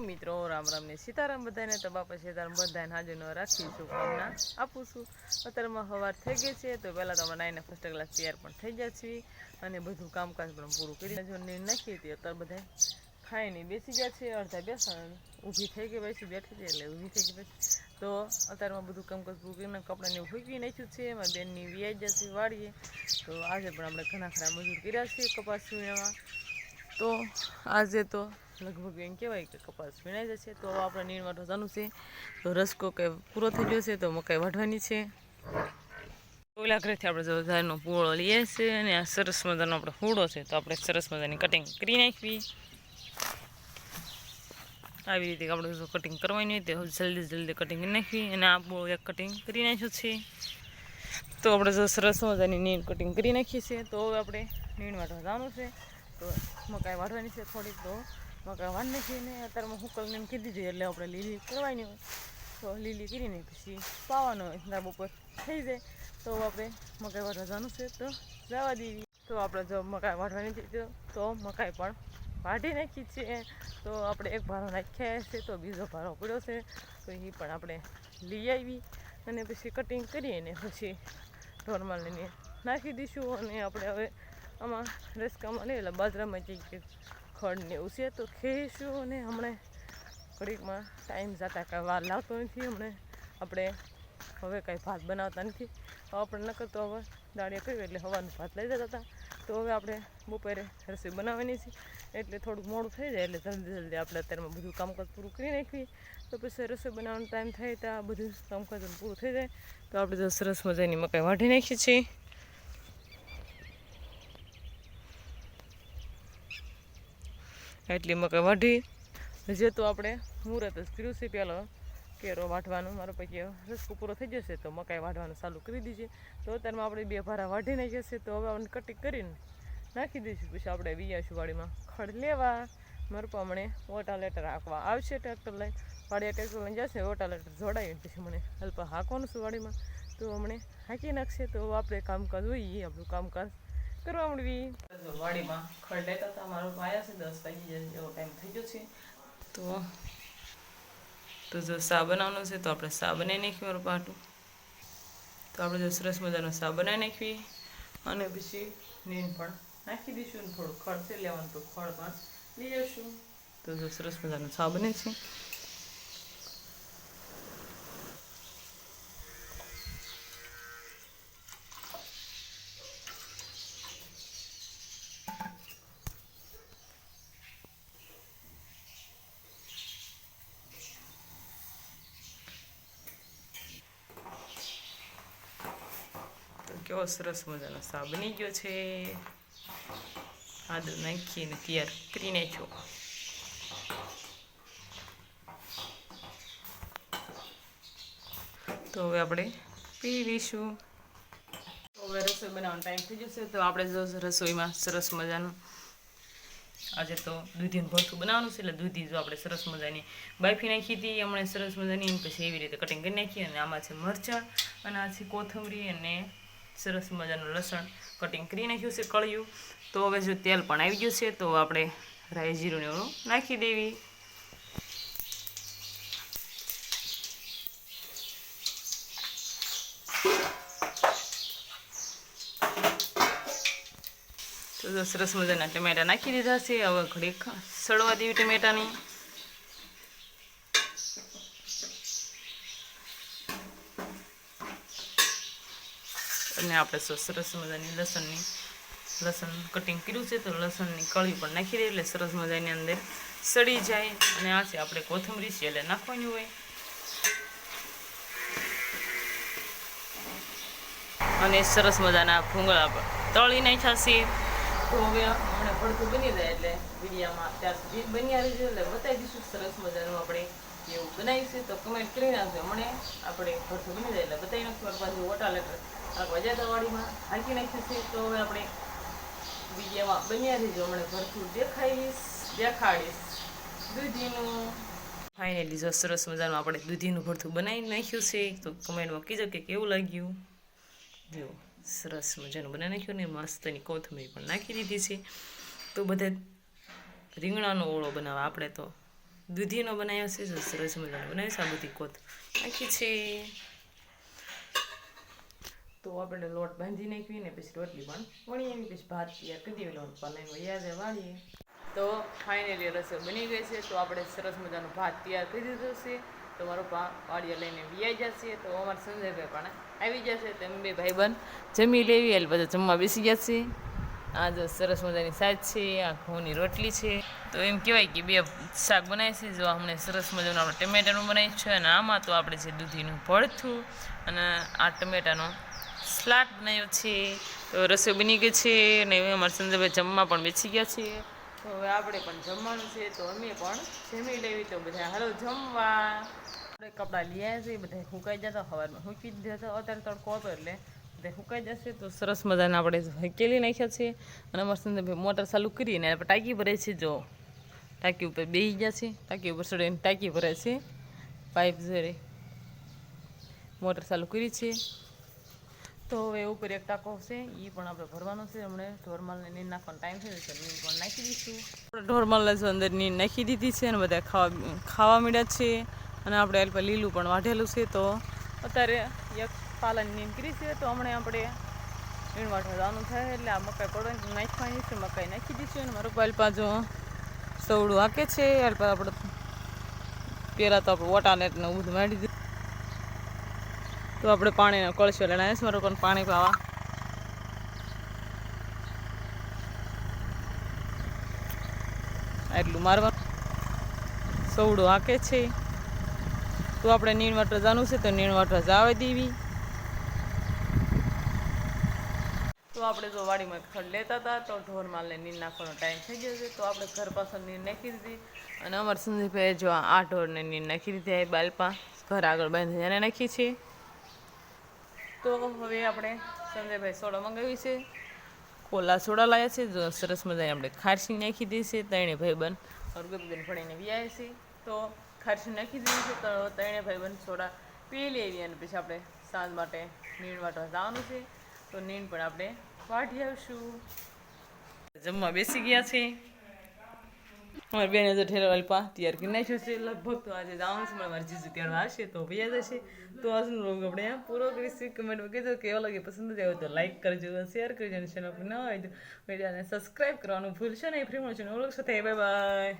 મિત્રો, રામ રામ ને સીતારામ બધાને તો બાપા સીતારામ બધાને હાજરનો રાખી શુભકામના આપું છું. અત્યારમાં સવાર થઈ ગઈ છે, તો પહેલાં તો અમારા નાઈને ફર્સ્ટ ક્લાસ તૈયાર પણ થઈ ગયા છીએ અને બધું કામકાજ પણ પૂરું કરી જો નીર નાખી હતી, અત્યારે બધા ખાઈને બેસી ગયા છે, અડધા બેસા ઊભી થઈ ગઈ પછી બેઠી હતી એટલે ઊભી થઈ ગઈ પછી તો અત્યારમાં બધું કામકાજ પૂરું કરીને કપડાને એવું ફૂંકવી નાખ્યું છે એમાં બેનની વ્યાજ જશે વાળીએ. તો આજે પણ આપણે ઘણા ખરા મજૂર કર્યા છે કપાસ વીણવામાં તો આજે તો લગભગ એમ કહેવાય કે કપાસ વીણાઈ જશે. તો આપણે નીણ વાટવાનું છે. તો રસકો કંઈ પૂરો થઈ ગયો છે, તો મકાઈ વાટવાની છે. ઓલા ઘરેથી આપણે જો ઝાડનો પૂળો લઈએ છીએ અને આ સરસ મજાનો આપણે હૂડો છે, તો આપણે સરસ મજાની કટિંગ કરી નાખવી. આવી રીતે આપણે જો કટિંગ કરવાની હોય તો જલ્દી જલ્દી કટિંગ કરી નાખવી અને આ પૂળો એક કટિંગ કરી નાખ્યું છે. તો આપણે જો સરસ મજાની નીણ કટિંગ કરી નાખીએ છીએ તો હવે આપણે નીણ વાટવા જવાનું છે. તો મકાઈ વાળવાની છે થોડીક તો. મકાઈ વાળવાની છે ને અત્યારમાં હુકલને એમ કીધી છે એટલે આપણે લીલી કરવાની હોય. તો લીલી કરીને પછી પાવાનો હોય ના બપોર થઈ જાય. તો આપણે મકાઈ વાટવા જવાનું છે, તો જવા દેવી. તો આપણે જો મકાઈ વાળવાની છે તો મકાઈ પણ વાઢી નાખી છે. તો આપણે એક ભારો નાખ્યા છે, તો બીજો ભારો પડ્યો છે. તો એ પણ આપણે લઈ આવી અને પછી કટિંગ કરીને પછી ઢોરમાં લઈને નાખી દઈશું અને આપણે હવે આમાં રસકામાં નહીં એટલે બાજરામાં જઈ કે ખડને એવું છે, તો ખેશું અને હમણાં ઘડીકમાં ટાઈમ જતા કાંઈ વાર લાવતો નથી, હમણાં આપણે હવે કાંઈ ભાત બનાવતા નથી. હવે આપણે નકર તો હવે દાળિયા કર્યું એટલે હવાનું ભાત લઈ જતા હતા. તો હવે આપણે બપોરે રસોઈ બનાવવાની છે, એટલે થોડુંક મોડું થઈ જાય, એટલે જલ્દી જલ્દી આપણે અત્યારમાં બધું કામકાજ પૂરું કરી નાખીએ. તો પછી રસોઈ બનાવવાનો ટાઈમ થાય તો આ બધું કામકાજ પૂરું થઈ જાય. તો આપણે સરસ મજાની મકાઈ વાઢી નાખીએ છીએ. એટલી મકાઈ વાઢી જે તો આપણે મુહૂર્ત જ કર્યું છે પહેલો કેરો વાઢવાનો, મારો પૈકી રસકો પૂરો થઈ જશે તો મકાઈ વાઢવાનું ચાલુ કરી દીજે. તો અત્યારમાં આપણે બે ભારા વાઢી નાખ્યા છે તો હવે આપણે કટિંગ કરીને નાખી દઈશું. પછી આપણે વિયાશું વાડીમાં ખડ લેવા. મારા મને લેટર હાંકવા આવશે ટ્રેક્ટર લઈ. વાડીયા ટ્રેક્ટર લઈને જશે લેટર જોડાવીને પછી મને હલ્પ હાંકવાનું છું વાડીમાં. તો હમણે હાંકી નાખશે તો આપણે કામકાજ હોય આપણું કામકાજ. કરવા મળવી વાડીમાં ખડ લેતા હતા, મારો પાયા છે, દસ વાગી જેવો ટાઈમ થઈ ગયો છે. તો તો જો સા બનાવવાનો છે, તો આપણે સા બનાવી નાખીએ મારું પાટું. તો આપણે જો સરસ મજાનો સા બનાવી નાખવી અને પછી નીન પણ નાખી દઈશું અને થોડું ખડ છે, લેવાનું તો ખડ પણ લઈ આવશું. તો જો સરસ મજાનો સા બને છે. કેવો સરસ મજાનો સા બની ગયો છે. આદુ નાખીને તૈયાર કરી નાખ્યો. તો હવે આપણે પી લઈશું. હવે રસોઈ બનાવવાનો ટાઈમ થઈ જશે. તો આપણે જો રસોઈમાં સરસ મજાનું આજે તો દૂધીનું ભરતું બનાવવાનું છે. એટલે દૂધી જો આપણે સરસ મજાની બાફી નાખી હતી, હમણાં સરસ મજાની પછી એવી રીતે કટિંગ કરી નાખી અને આમાં છે મરચાં અને આ છે કોથમરી અને સરસ મજાનું લસણ કટિંગ કરી નાખ્યું છે કળિયું. તો હવે જો તેલ પણ આવી ગયું છે, તો આપણે રાઈ જીરું એવું નાખી દેવી. તો સરસ મજાના ટમેટા નાખી દીધા છે, હવે ઘડીક સળવા દેવી ટમેટાની. અને આપણે સરસ મજાની લસણની, લસણ કટિંગ કર્યું છે તો લસણની કળી પણ નાખી દઈએ એટલે સરસ મજાની અંદર સડી જાય અને આ છે આપણે કોથમરી છે એટલે નાખવાની હોય. અને સરસ મજાના ભૂંગળા તળી નાખ્યા છે. તો હવે હમણાં પડતું બની જાય એટલે વિડીયામાં ત્યાં સુધી બની આવી છે એટલે બતાવી દઈશું સરસ મજાનું આપણે એવું બનાવીશું તો કમેન્ટ કરી નાખજો. મને આપણે પડતું બની જાય એટલે બતાવી નાખશું. પાછું વોટા લેટર આ વજાતા વાડીમાં હાંકી નાખ્યું છે, તો હવે આપણે વિડીયોમાં બન્યા રહીજો હમણાં ભરથું દેખાડીશ દેખાડીશ. દૂધીનું. ફાઇનલી જો સરસ મજાનું આપણે દૂધીનું ભરથું બનાવી નાખ્યું છે, તો કમેન્ટમાં કીજો કે કેવું લાગ્યું. જો સરસ મજાનું બનાવી નાખ્યું ને મસ્તની કોથમીર પણ નાખી દીધી છે. તો બધે રીંગણાનો ઓળો બનાવવા આપણે તો દૂધીનો બનાવ્યો છે સરસ મજાનો બનાવ્યો છે, આ બધી કોથ નાખી છે. આપણે લોટ બાંધી નાખ્યું ને પછી રોટલી પણ વણી ને પછી ભાત તૈયાર કરી દેવી લોટ વૈયા જાય વાળીએ તો ફાઇનલી રસોઈ બની ગઈ છે, તો આપણે સરસ મજાનો ભાત તૈયાર કરી દીધો છે. તો મારો પા, વાડીએ લઈને વિયાઈ જશે તો અમારા સંજયભાઈ પણ આવી જશે તો એમ બે બન જમી લેવી, એટલે બધા જમવા બેસી જશે આ જો સરસ મજાની શાક છે, આ ઘઉંની રોટલી છે. તો એમ કહેવાય કે બે શાક બનાવી છે. જો હમણાં સરસ મજાનું આપણે ટમેટાનું બનાવી છે, અને આમાં તો આપણે છે દૂધીનું ભળથું અને આ ટમેટાનો સ્લાટ બનાવ્યો છે, તો રસોઈ બની ગઈ છે અને અમારા સંજયભાઈ જમવા પણ બેસી ગયા છે તો હવે આપણે પણ જમવાનું છે, તો અમે પણ જમી લેવી, તો બધા હાલો જમવા. આપણે કપડાં લઈ આવ્યા છે, બધા સુકાઈ જતા સવારમાં સૂકી દીધા અત્યારે તડકો હતો એટલે બધા સુકાઈ જશે તો સરસ મજાના આપણે હકેલી નાખ્યા છે. અને અમારા સંજયભાઈ મોટર ચાલુ કરીને આપણે ટાંકી ભરે છે, જો. ટાંકી ઉપર બેસી ગયા છે, ટાંકી ઉપર ચડીને ટાંકી ભરે છે. પાઇપ જરે. મોટર ચાલુ કરી છે. તો હવે ઉપર એક ટાંકો છે એ પણ આપણે ભરવાનો છે. હમણે ઢોરમાલને નીર નાખવાનો ટાઈમ છે તો નીર પણ નાખી દઈશું. આપણે ઢોરમાલને જો અંદર નીર નાખી દીધી છે અને બધા ખાવા ખાવા મળ્યા છે. અને આપણે એલ પર લીલું પણ વાઢેલું છે, તો અત્યારે એક પાલન નીર કરી છે, તો હમણાં આપણે નીણ વાટવા જવાનું થાય, એટલે આ મકાઈ પડવાની નાખવાની છે, મકાઈ નાખી દઈશું. અને મારું પાલ જો સવડું હાકે છે, એલ પર આપણે પહેલાં તો આપણે વટાને ને એવું બધું દીધું તો આપણે પાણીનો કળશો લઈને આવ્યા છે મારો પણ પાણી પાવા? એટલું મારવાનું સવડું હાકે છે. તો આપણે નીણ વાટવા જવાનું છે, તો નીણ વાટવા જવા દેવી. તો આપણે જો વાડીમાં ખડ લેતા હતા, તો ઢોર માલને નીર નાખવાનો ટાઈમ થઈ ગયો છે. તો આપણે ઘર પાછળ નીર નાખી દીધી. અને અમારા સંદીપભાઈ જો આ ઢોરને નીર નાખી દીધી બાલપા ઘર આગળ બાંધી એને નાખી છે. તો હવે આપણે સંજયભાઈ સોડા મંગાવી છે. કોલા સોડા લાવ્યા છે. સરસ મજાની આપણે ખારસી નાખી દે છે. ત્રણે ભાઈબંધ અર્ગતબેન ભણીને વ્યાય છે. તો ખારસી નાખી દીધી છે. તો ત્રણે ભાઈબંધ સોડા પી લેવી અને પછી આપણે સાંજ માટે નીણ વાટવા જવાનું છે. તો નીણ પણ આપણે વાટી આવશું. જમવા બેસી ગયા છે. મારી બેને તો ઠેલો અલ્પા તૈયાર કરી નાખ્યો છે. લગભગ તો આજે જવાનું છે. મારા જીજુ ત્યાં આવશે તો ભૈયા જશે. તો આજનો આપણે અહીંયા પૂરો કરીશું. કમેન્ટમાં કહેજો કેવો લાગે, પસંદ આવ્યો તો લાઈક કરજો શેર કરજો અને ચેનલ પર ન હોય તો વિડીયોને સબસ્ક્રાઈબ કરવાનું ભૂલશો નહીં. ફ્રી મળશે નવું સાથે. Bye bye